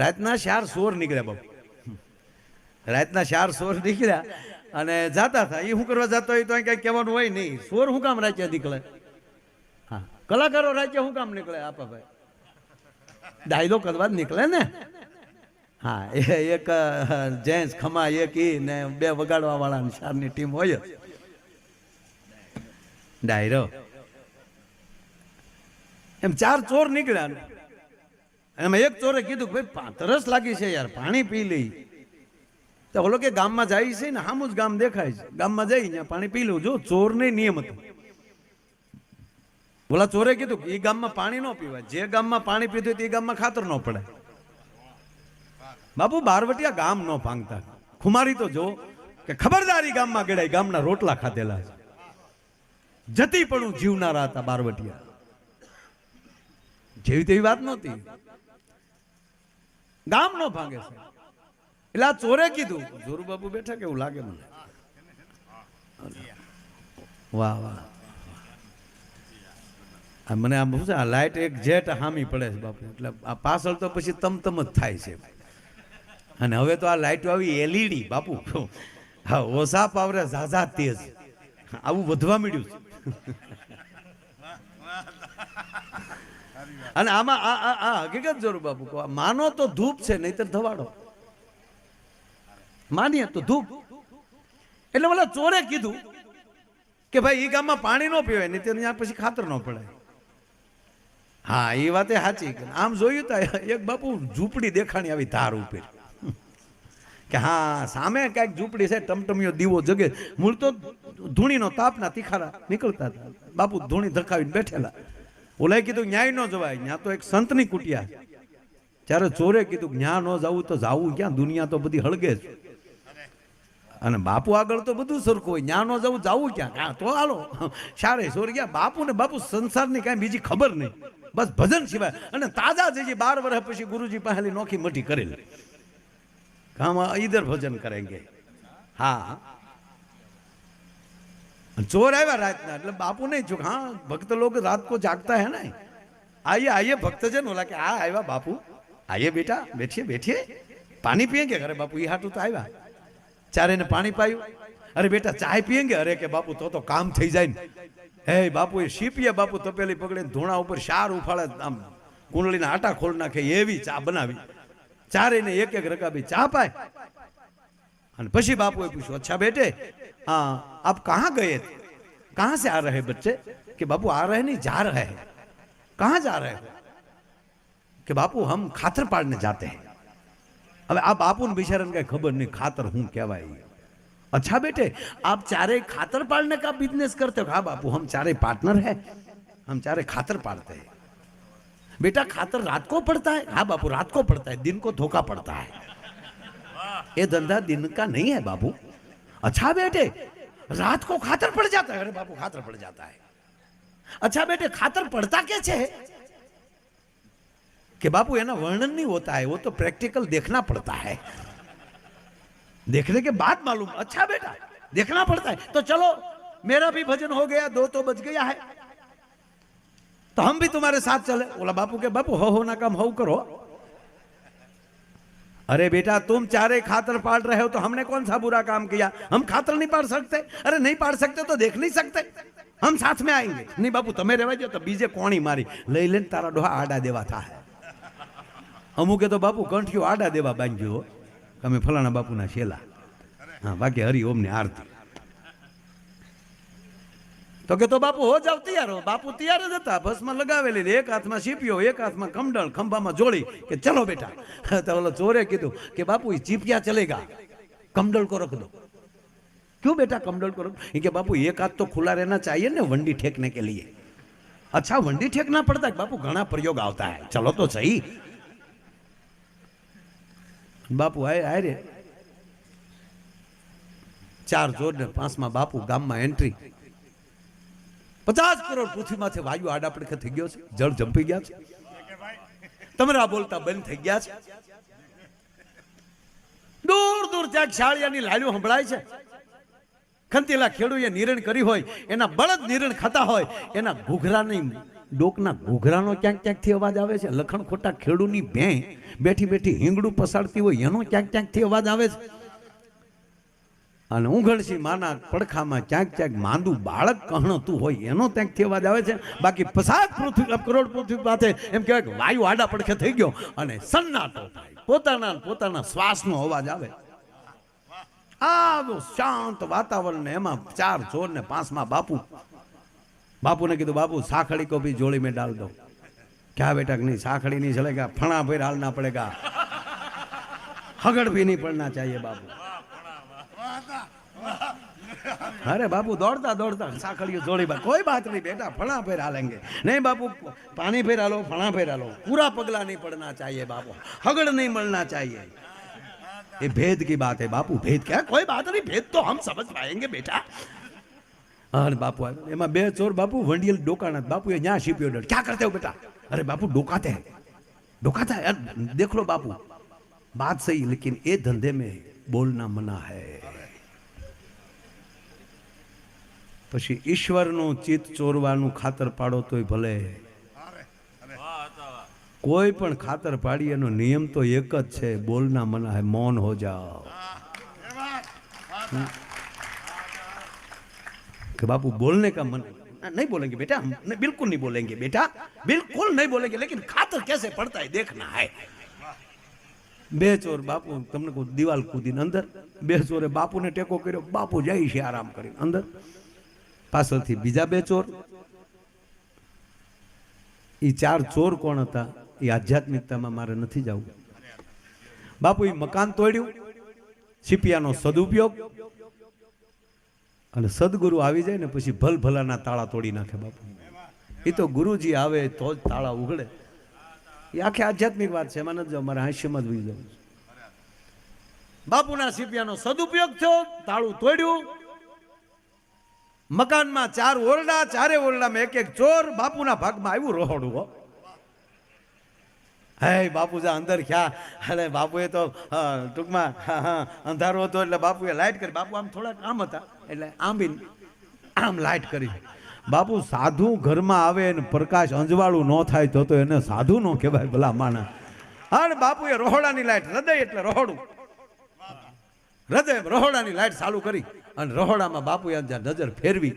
રાતના ચાર સોર નીકળ્યા બાપુ. રાતના ચાર સોર નીકળ્યા અને જાતા હતા. એ શું કરવા જતા હોય તો કઈ કહેવાનું હોય નહીં. સોર શું કામ રાજ્ય નીકળે? હા. કલાકારો રાજ્ય શું કામ નીકળે? આપા ભાઈ. ડાયલો કરવા જ નીકળે ને. હા, એ એક જેન્ટ્સ ખમા એક ઈ ને બે વગાડવા વાળા ચારની ટીમ હોય ડાયરો. એમ ચાર ચોર નીકળ્યા એમાં એક ચોરે કીધું કે ભાઈ તરસ લાગી છે યાર, પાણી પી લઈ. તો ઓલો કે ગામમાં જાય છે ને સામું જ ગામ દેખાય છે. ગામમાં જઈ ત્યાં પાણી પી લઉં. જો ચોર નહીં નિયમ હતો. ઓલા ચોરે કીધું કે એ ગામમાં પાણી ન પીવાય. જે ગામમાં પાણી પીધું તે ગામમાં ખાતર ન પડે. બાપુ, બારવટિયા ગામ ન ભાંગતા. ખુમારી તો જો કે ખબરદારી ગામમાં ગળાય ગામના રોટલા ખાધેલા છે. જતી પણ જીવનારા હતા બારવટિયા. જેવી તેવી વાત નહોતી. ગામ નો ભાંગે છે. એટલે આ ચોરે કીધું. જોરુ બાપુ બેઠા કેવું લાગે મને? વાહ વાહ. મને આમ શું છે આ લાઇટ એક જેટ હામી પડે છે બાપુ. એટલે આ પાછળ તો પછી તમતમ જ થાય છે. અને હવે તો આ લાઇટ આવી એલઈડી બાપુ. હા ઓસા પાવરે ઝાઝા તેજ. આવું વધવા મળ્યું છે. અને આમાં આ આ આ હકીકત જરૂર બાપુ કહો. માનો તો ધૂપ છે, નહીતર ધવાડો. માનીએ તો ધૂપ. એટલે ઓલા ચોરે કીધું કે ભાઈ એ ગામમાં પાણી ન પીવાય નહીં ત્યાં પછી ખાતર ન પડે. હા એ વાતે સાચી આમ જોયું તા એક બાપુ ઝૂંપડી દેખાણી આવી ધાર ઉપર. કે હા, સામે કાંઈક ઝૂંપડી છે, ટમટમિયો દીવો જગે. મૂળ તો ધૂણીનો તાપના તીખારા નીકળતા હતા. બાપુ ધૂણી ધકાવીને બેઠેલા. ઓલાએ કીધું, ન્યાય ન જવાય. ત્યાં તો એક સંતની કુટિયા. ત્યારે ચોરે કીધું જ્ઞાન ન જવું તો જાવું ક્યાં? દુનિયા તો બધી હળગે છે અને બાપુ આગળ તો બધું સરખું હોય. જ્ઞાન ન જવું જવું ક્યાં? કાં તો હાલો. સારે સોર ગયા. બાપુ ને બાપુ સંસારની કાંઈ બીજી ખબર નહીં. બસ ભજન સિવાય. અને તાજા જે બાર વર્ષ પછી ગુરુજી પાસે નોખી મઠી કરેલી. કામ ઈધર ભજન કરેંગે હા. ચોર આવ્યા રાતના. એટલે બાપુ નહીં ચૂક હા, ભક્ત લોકો રાત કો જાગતા હે ને? આઈએ આઈએ ભક્ત છે ઓલા કે, આ આવ્યા બાપુ. આઈએ બેટા, બેઠીએ બેઠીએ. પાણી પીએંગે? અરે બાપુ એ હાટું તો આવ્યા. ચારે એને પાણી પાયું. અરે બેટા, ચાય પીએંગે? અરે કે બાપુ, તો તો કામ થઈ જાય ને. હે, બાપુ, એ શીપીએ બાપુ તપેલી પકડીને ધૂણા ઉપર શાર ઉફાળે, આમ કુંડળીના આટા ખોલ નાખે, એવી ચા બનાવી. ચારેને એક એક રકાબી ચા પાય. पशी बापू पूछो अच्छा बेटे हाँ आप कहा गए थे कहाँ से आ रहे बच्चे कि बाबू आ रहे नहीं जा रहे हैं कहा जा रहे हो कि बापू हम खातर पाड़ने जाते हैं अब आप बापू बिचारन का खबर नहीं खातर हूँ क्या भाई अच्छा बेटे आप चारे खातर पाड़ने का बिज़नेस करते हो हाँ बापू हम चारे पार्टनर है हम चारे खातर पाड़ते हैं बेटा खातर रात को पड़ता है हाँ बापू रात को पड़ता है दिन को धोखा पड़ता है ये धंधा दिन का नहीं है बाबू अच्छा बेटे रात को खातर पड़ जाता है अरे बापू खातर पड़ जाता है अच्छा बेटे खातर पड़ता कैसे है कि बापू है ना वर्णन नहीं होता है वो तो प्रैक्टिकल देखना पड़ता है देखने के बाद मालूम अच्छा बेटा देखना पड़ता है तो चलो मेरा भी भजन हो गया दो तो बज गया है तो हम भी तुम्हारे साथ चले बोला बापू के बापू हो हो ना काम हो करो अरे बेटा तुम चारे खातर पाड़ रहे हो तो हमने कौन सा बुरा काम किया हम खातर नहीं पाड़ सकते अरे नहीं पाड़ सकते तो देख नहीं सकते हम साथ में आएंगे नहीं बापू તમે રહેવા દો તો બીજે કોણી મારી લઈ લઈને તારા ડોહા આડા દેવા થાય અમુકે તો બાપુ કંઠિયો આડા દેવા બાંધ્યો તમે ફલાણા બાપુના શેલા હા બાકી હરિ ઓમની આરતી તો કે તો બાપુ હો જાવ તૈયાર હો. બાપુ તૈયાર જ હતા. ભસમાં લગાવેલી એક હાથમાં સીપીઓ એક હાથમાં કમડણ ખંભામાં જોડી કે ચલો બેટા. તો ઓલો ચોરે કીધું કે બાપુ ચીપિયા ચલેગા કમડળ કો રખ દો ક્યું બેટા કમડળ કો રખ કે બાપુ, એક હાથ તો ખુલ્લા રહેના ચાહીએ ને વંડી ઠેકને કે લીએ. અચ્છા, વંડી ઠેક ના પડતા બાપુ ઘણા પ્રયોગ આવતા હે. ચલો તો સહી. બાપુ, આય આય રે. ચાર જોડ ને પાંચમાં બાપુ ગામમાં એન્ટ્રી પચાસ કરોડ પૃથ્વીમાંથી વાયુ આડાપડખે થઈ ગયો છે. જળ જંપી ગયા છે. તમારા બોલતા બંધ થઈ ગયા છે. દૂર દૂર ત્યાં શાળિયાની લાલીઓ સંભળાય છે. ખંતીલા ખેડૂએ નિરણ કરી હોય, એના બળદ નિરણ ખાતા હોય, એના ઘૂઘરાની ડોકના ઘૂઘરાનો ક્યાંક ક્યાંકથી અવાજ આવે છે. લખણ ખોટા ખેડૂની ભેં બેઠી બેઠી હિંગડું પસાડતી હોય, એનો ક્યાંક ક્યાંકથી અવાજ આવે છે. અને ઉઘડસી માના પડખામાં ક્યાંક ક્યાંક માંદું બાળક કહણતું હોય, એનો ત્યાંકથી અવાજ આવે છે. બાકી પસાદ પૃથ્વી કરોડ પૃથ્વી પાસે એમ કહેવાય કે વાયુ આડા પડખે થઈ ગયો અને સન્નાટો થાય. પોતાના પોતાના શ્વાસનો અવાજ આવે. આવું શાંત વાતાવરણ ને એમાં ચાર ચોર ને પાંચમાં બાપુ. બાપુને કીધું, બાપુ સાખડી કો જોડી મેં ડાલ દો ક્યાં બેટા નહીં? સાખડી નહીં ચલેગા ફણા ભાઈ હાલ ના પડેગા હગડ ભી નહીં પડના ચાહીએ બાપુ. अरे बाबू दौड़ता दौड़ता साखड़ियों जोड़ी बात कोई बात नहीं बेटा फणा फिर डालेंगे नहीं बापू पानी फिर डालो फणा फिर डालो पूरा पगला नहीं पड़ना चाहिए बापू हगड़ नहीं मरना चाहिए ये भेद की बात है बापू भेद क्या कोई बात नहीं भेद तो हम समझ पाएंगे बेटा અને બાપુ આવ્યા. એમાં બે ચોર બાપુ વંડિયલ ડોકાના બાપુએ ન્યા શીપ્યો ડર ક્યાં કરતે હો બેટા અરે બાપુ डोकाते हैं डोकाता है यार देख लो बापू बात सही लेकिन ये धंधे में बोलना मना है પછી ઈશ્વરનું ચિત્ત ચોરવાનું ખાતર પાડો તોય ભલે. કોઈ પણ ખાતર પાડી એનો નિયમ તો એક જ છે, બોલના મના હે મૌન હો જાઓ. કે બાપુ, બોલને કા મન? નહીં બોલેંગે બેટા બિલકુલ નહીં બોલેંગે બેટા. બિલકુલ નહીં બોલેંગે, લેકિન ખાતર કેસે પડતા દેખના હે? બે ચોર બાપુ, તમને કહું, દિવાલ કૂદીને અંદર. બે ચોરે બાપુને ટેકો કર્યો, બાપુ જાય છે આરામ કરીને અંદર. પાછળથી બીજા બે ચોર. એ ચાર ચોર કોણ હતા? એ આધ્યાત્મિકતામાં મારે નથી જવું. બાપુ એ મકાન તોડ્યું. છીપિયાનો સદુપયોગ. અને સદગુરુ આવી જાય ને પછી ભલ ભલાના તાળા તોડી નાખે બાપુ. એ તો ગુરુજી આવે તો જ તાળા ઉઘડે. એ આખી આધ્યાત્મિક વાત છે. એમાં નથી જાવ. મારે હાસ્યમાં જ વહી જવું. બાપુના સીપિયાનો સદુપયોગ થયો. તાળું તોડ્યું. મકાનમાં ચાર ઓરડા, ચારે ઓરડામાં એક એક ચોર બાપુના ભાગમાં આવ્યું રોહડું, હો. હે બાપુ જા અંદર ખ્યા અરે બાપુએ તો ટૂંકમાં અંધારો હતો એટલે બાપુએ લાઇટ કરી. બાપુ આમ થોડાક આમ હતા, એટલે આમ બી આમ લાઇટ કરી. બાપુ સાધુ ઘરમાં આવે ને પ્રકાશ અંજવાળું ન થાય તો તો એને સાધુ નો કહેવાય ભલા માણા અને બાપુએ રોહડાની લાઈટ, હૃદય એટલે રોહડું. હૃદય, રોહડાની લાઈટ ચાલુ કરી. અને રોહડામાં બાપુએ જ્યાં નજર ફેરવી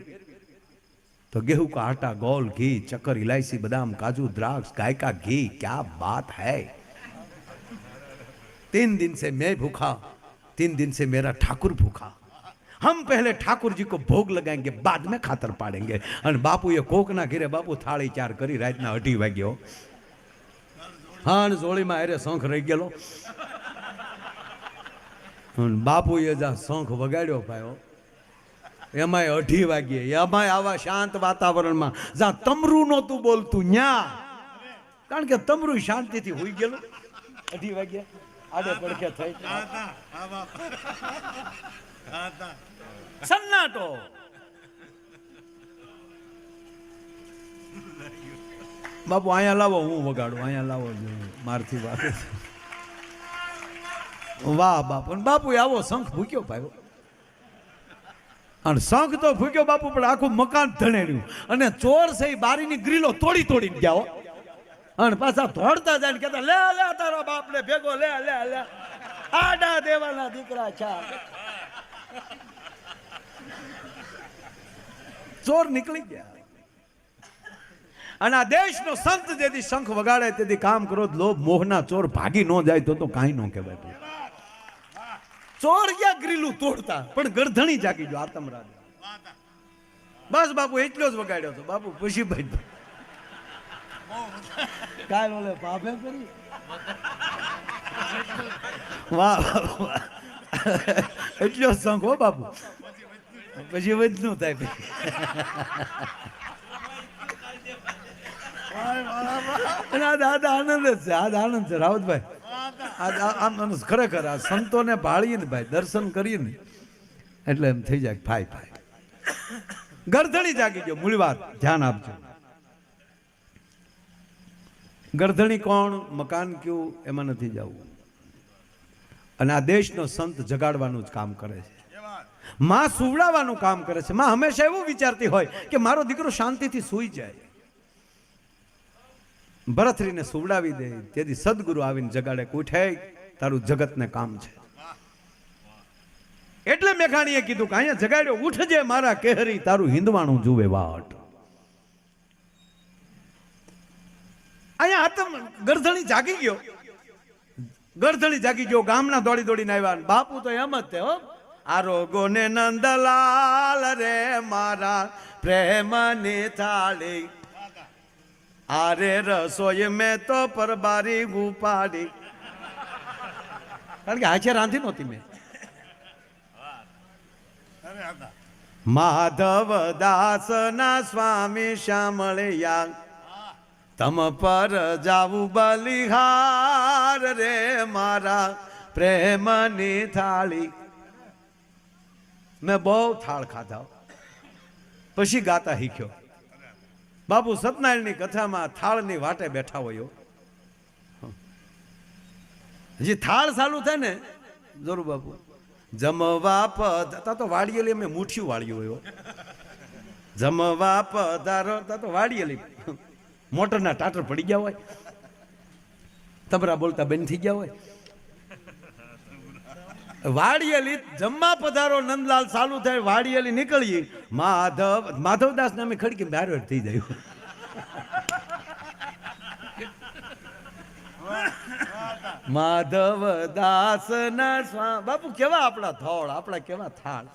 तो गेहूं का आटा गोल घी चक्कर इलायची बादाम काजू द्राक्ष गाय का घी क्या बात है तीन दिन से मैं भूखा तीन दिन से मेरा ठाकुर भूखा हम पहले ठाकुर जी को भोग लगाएंगे बाद में खातर पाड़ेंगे અને બાપુએ કોકના ઘેરે બાપુ થાળી ચાર કરી રાતના અઢી વાગ્યો હા અને જોડીમાં અરે શંખ રહી ગયેલો અને બાપુએ જ્યાં શંખ વગાડ્યો પાયો એમાંય અઢી વાગ્યે. એમાંય આવા શાંત વાતાવરણમાં. જ્યાં તમરું નહોતું બોલતું, ન્યા. કારણ કે તમરું શાંતિથી હોઈ ગયેલું. અઢી વાગે આડે પડખે થઈ. સન્નાટો. બાપુ, અહીંયા લાવો, હું વગાડું. અહીંયા લાવો મારથી વાત વાહ, બાપુ. બાપુ આવો શંખ ભૂક્યો પાયો અને શંખ તો ફૂક્યો બાપુ, પણ આખું મકાન ધણેડ્યું અને ચોર છે એ બારીની ગ્રીલો તોડી તોડીને ગયા અને પાછા ધોડતા જાય કેતા લે લે, તારો બાપને ભેગો, લે લે લે. આડા દેવાના દીકરા છે ચોર નીકળી ગયા. અને આ દેશનો સંત જેથી શંખ વગાડે, તેથી કામ કરો, લોભ, મોહના ચોર ભાગી ન જાય તો તો કાંઈ ન કહેવાય. ચોર ગયા ગ્રીલું તોડતા. પણ ગરધણી જાગી જો આતમ રાજ બસ બાપુ, એટલો જ વગાડ્યો હતો બાપુ, પછી ભાઈ કાલ ઓલે પાપે કરી? વાહ વાહ. એટલો જ હો બાપુ. પછી વધનું થાય અને આ દાદા આનંદ જ છે, આ આનંદ છે, રાવતભાઈ. ખરેખર આ સંતોને ભાળીએ ભાઈ, દર્શન કરીએ એટલે એમ થઈ જાય ફાય ફાય ગરધણી જાગી ગયો મૂળ વાત ધ્યાન આપજો. ગરધણી કોણ? મકાન કયું? એમાં નથી જવું. અને આ દેશનો સંત જગાડવાનું જ કામ કરે છે. માં સુવડાવવાનું કામ કરે છે. માં હંમેશા એવું વિચારતી હોય કે મારો દીકરો શાંતિથી સૂઈ જાય. ભરથરીને સુવડાવી દે. તેથી સદગુરુ આવીને જગાડે ઉઠે, તારું જગતને કામ છે. એટલે મેઘાણીએ કીધું કે અહીંયા જગાડ્યો, ઉઠજે મારા કેહરી, તારું હિંદવાણું જુએ વાટ. અહીંયા આતમ ગરધણી જાગી ગયો. ગરધણી જાગી ગયો, ગામના દોડી દોડીને આવ્યા. બાપુ તો એમ જ હો. આરોગો ને નંદલાલ રે મારા પ્રેમની થાળી. આરે રસોઈ મેં તો પરબારી ઉપાડી. કારણ કે હાચે રાંધી નહોતી મેં. માધવ દાસ ના સ્વામી શ્યામળિયા તમ પર જાવું બલિહાર રે મારા પ્રેમની થાળી. મેં બહુ થાળ ખાધા. પછી ગાતા શીખ્યો. બાપુ સત્યનારાયણની કથામાં થાળની વાટે બેઠા હોય હજી થાળ ચાલુ થાય ને, જરૂર બાપુ. જમવા પધારો તો વાળીએલી અમે મુઠ્ઠીયું વાળ્યું હોય. જમવા પધારો, તા તો વાળીએલી મોટરના ટાટર પડી ગયા હોય. તબરા બોલતા બેન થઈ ગયા હોય. વાડિયેલી જમવા પધારો, નંદલાલ ચાલુ થાય, વાડિયેલી નીકળીએ. માધવ માધવદાસ નામે ખડકી બારો થઈ જાય. માધવ દાસ ના બાપુ કેવા આપણા થોળ આપણા કેવા થાળ.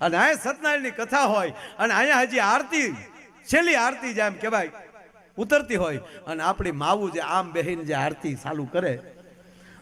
અને અહીંયા સત્યનારાયણની કથા હોય, અને અહીંયા હજી આરતી, છેલ્લી આરતી જેમ કહેવાય, ઉતરતી હોય, અને આપણી માવું જે આમ બેહીને જે આરતી ચાલુ કરે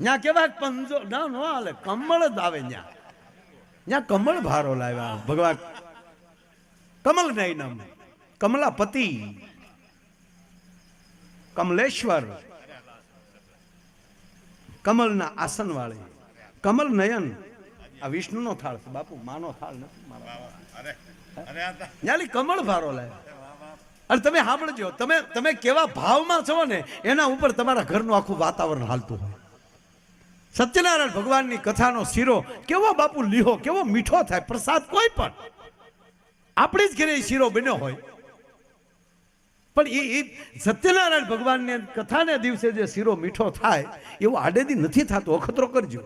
ત્યાં કેવા પંજો ના નો હાલે કમળ જ આવે ત્યાં ત્યાં કમળ ભારો લાવ્યા ભગવાન. કમલ નહીં નામ કમલાપતિ. કમલેશ્વર. કમલના આસન વાળી કમલ નયન. આ વિષ્ણુનો થાળ છે બાપુ માનો થાળ નથી મારા ન્યાલી કમળ ભારો લાવ્યા. અને તમે સાંભળજો તમે તમે કેવા ભાવમાં છો ને એના ઉપર તમારા ઘરનું આખું વાતાવરણ હાલતું હોય. સત્યનારાયણ ભગવાનની કથાનો શીરો કેવો બાપુ લીહો, કેવો મીઠો થાય, પ્રસાદ કોઈ પણ. આપણી જ ઘરે શીરો બન્યો હોય. પણ એ સત્યનારાયણ ભગવાનની કથાને દિવસે જે શીરો મીઠો થાય, એવો આડેદી નથી થતો. અખતરો કરજો.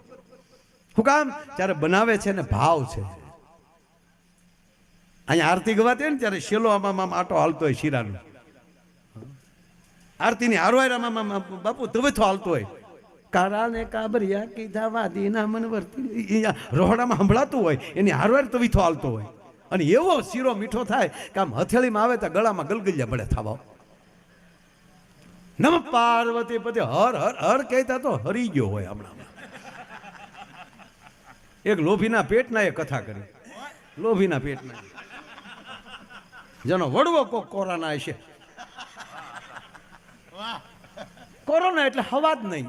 હું કામ ત્યારે બનાવે છે ને ભાવ છે. અહીંયા આરતી ગવાતી હોય ને ત્યારે શેલો આમાં આમ આટો હાલતો હોય શીરાનો. આરતીની હારવાય આમાં બાપુ તવેથો હાલતો હોય. કારાને કાબરિયા કીધા વાદીના મન વર્તી રોહડામાં સંભળાતું હોય એની હારવાર તો વિથો હાલતો હોય. અને એવો શીરો મીઠો થાય કે આમ હથેળીમાં આવે તો ગળામાં ગલગલિયા મળે થવા. નમ પાર્વતી પતિ હર હર હર કહેતા તો હરી ગયો હોય હમણાં એક લોભીના પેટના એ કથા કરી. લોભીના પેટના. જેનો વડવો કોક કોરોના હશે. કોરોના એટલે હવા જ નહીં.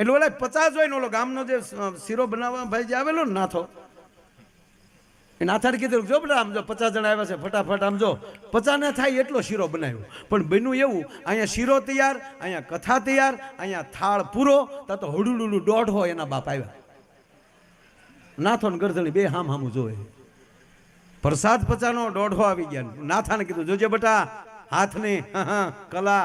એટલે ઓલા પચાસ હોય ને ઓલો ગામનો જે શીરો બનાવવા ભાઈ જે આવેલો ને નાથો. એ નાથાને કીધું જો બેટા, આમ જો પચાસ જણા આવ્યા છે, ફટાફટ આમ જો. પચાસ ને થાય એટલો શીરો બનાવ્યો. પણ બન્યું એવું, અહીંયા શીરો તૈયાર, અહીંયા કથા તૈયાર, અહીંયા થાળ પૂરો, તા તો હડુડુડું દોઢ હોય એના બાપ આવ્યા. નાથો ને ગરધણી બે હામ હામું જોવે. પ્રસાદ પચાનો, દોઢો આવી ગયા. નાથાને કીધું, જોજે બેટા, હાથની કલા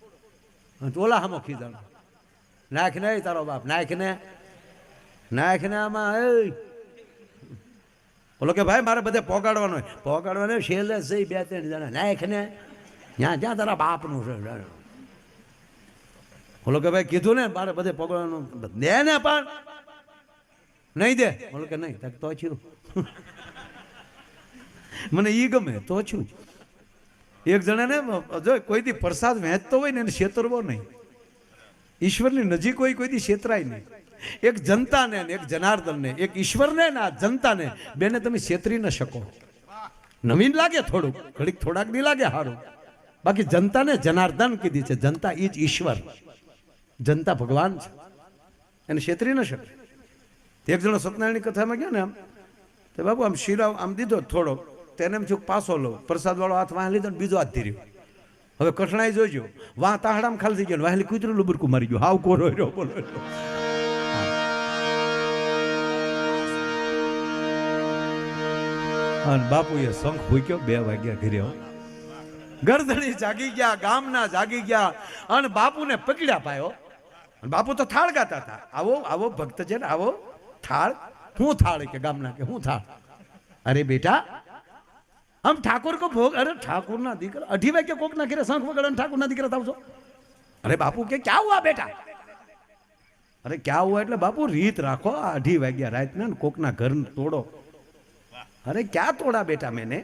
ઓલા હામો ખીધણ નાખ ને તારો બાપ, નાખ ને. નાખ ને આમાં, એ. બોલો કે, ભાઈ, મારે બધે પોગાડવાનો પોગાડવાનો છેલ્લે સહી બે ત્રણ જણા, નાખ ને. ત્યાં જ્યાં તારા બાપનું છે બોલો કે, ભાઈ, કીધું ને, મારે બધે પોગાડવાનું. દે ને પણ. નહીં દે. બોલો કે, નહીં તો છું. મને ઈ ગમે, તો છું એક જણાને, જો કોઈ દી પ્રસાદ વહેંચતો હોય ને એને છેતરવો નહીં. ઈશ્વરની નજીક હોય કોઈ દી છેતરાય નહીં. એક જનતાને એક જનાર્દનને, એક ઈશ્વરને ને આ જનતાને બેને તમે છેતરી ન શકો. નવીન લાગે થોડુંક, ઘડીક થોડાક નહીં લાગે સારું બાકી જનતાને જનાર્દન કીધી છે, જનતા ઈ જ ઈશ્વર. જનતા ભગવાન છે. એને છેતરી ન શકે. એક જણો સત્યનારાયણની કથામાં ગયા ને આમ તો બાબુ આમ શિરાવ આમ દીધો થોડોક. તેને એમ છું પાછો લો પ્રસાદ વાળો હાથ વાહ લીધો ને બીજો હાથ ધીર્યો. હવે કઠણાઈ જોજો. વાહ તાહડામાં ખાલી થઈ ગયો વાહેલી કૂતરું લુબરકું મારી ગયું. હાવ કોરો રહ્યો બોલો અને બાપુએ શંખ ફૂક્યો બે વાગ્યા ઘરે. ગરદણી જાગી ગયા, ગામના જાગી ગયા, અને બાપુને પકડ્યા પાયો બાપુ તો થાળ ગાતા હતા. આવો આવો ભક્ત છે ને આવો થાળ. હું થાળ કે ગામના કે હું થાળ? અરે બેટા આમ ઠાકોર કો ભોગ અરે ઠાકોર ના દીકરા અઢી વાગે કોક ના ઘરે શંખ વગાડે ઠાકોર ના દીકરા થાવ છો અરે બાપુ કે ક્યાં હુઆ બેટા અરે ક્યાં હુઆ એટલે બાપુ રીત રાખો આ અઢી વાગ્યા રાતના ને કોકના ઘર તોડો अरे क्या तोड़ा बेटा मैंने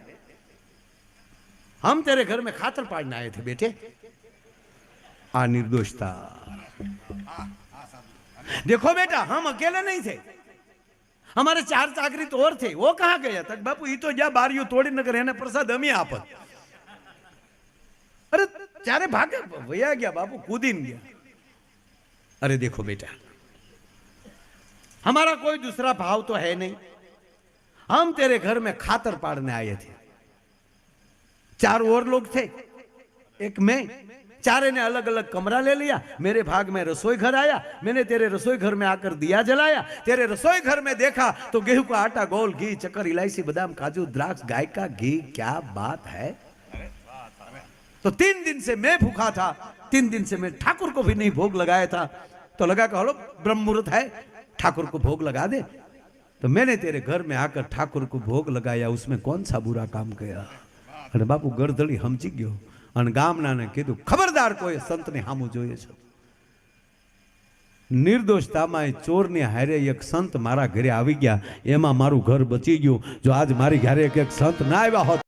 हम तेरे घर में खातर पाड़ने आए थे बेटे आ निर्दोषता देखो बेटा हम अकेले नहीं थे हमारे चार चाकरी तो और थे वो कहाँ गया तक बापू ये तो जा बारियो तोड़ी नगर है प्रसाद हम ही आपत अरे चारे भागे भैया गया बापू कूदीन गया अरे देखो बेटा हमारा कोई दूसरा भाव तो है नहीं हम तेरे घर में खातर पाड़ने आए थे चार और लोग थे एक मैं चारे ने अलग अलग कमरा ले लिया मेरे भाग में रसोई घर आया मैंने तेरे रसोई घर में आकर दिया जलाया तेरे रसोई घर में देखा तो गेहूं का आटा गोल घी चक्कर इलायची बादाम काजू द्राक्ष गाय का घी क्या बात है तो तीन दिन से मैं भूखा था तीन दिन से मैं ठाकुर को भी नहीं भोग लगाया था तो लगा कि हलो ब्रह्म मुहूर्त है ठाकुर को भोग लगा दे तो मैंने तेरे घर में आकर ठाकुर को भोग लगाया उसमें कौन सा बुरा काम किया અને બાપુ ગરદળી સમજી ગયો અને ગામનાને કીધું ખબરદાર કોઈ સંતને સામું જોઈએ છે. નિર્દોષતામાં ચોરની હારે એક સંત મારા ઘરે આવી ગયા. એમાં મારું ઘર બચી ગયું. જો આજ મારી ઘરે એક સંત ના આવ્યા હોત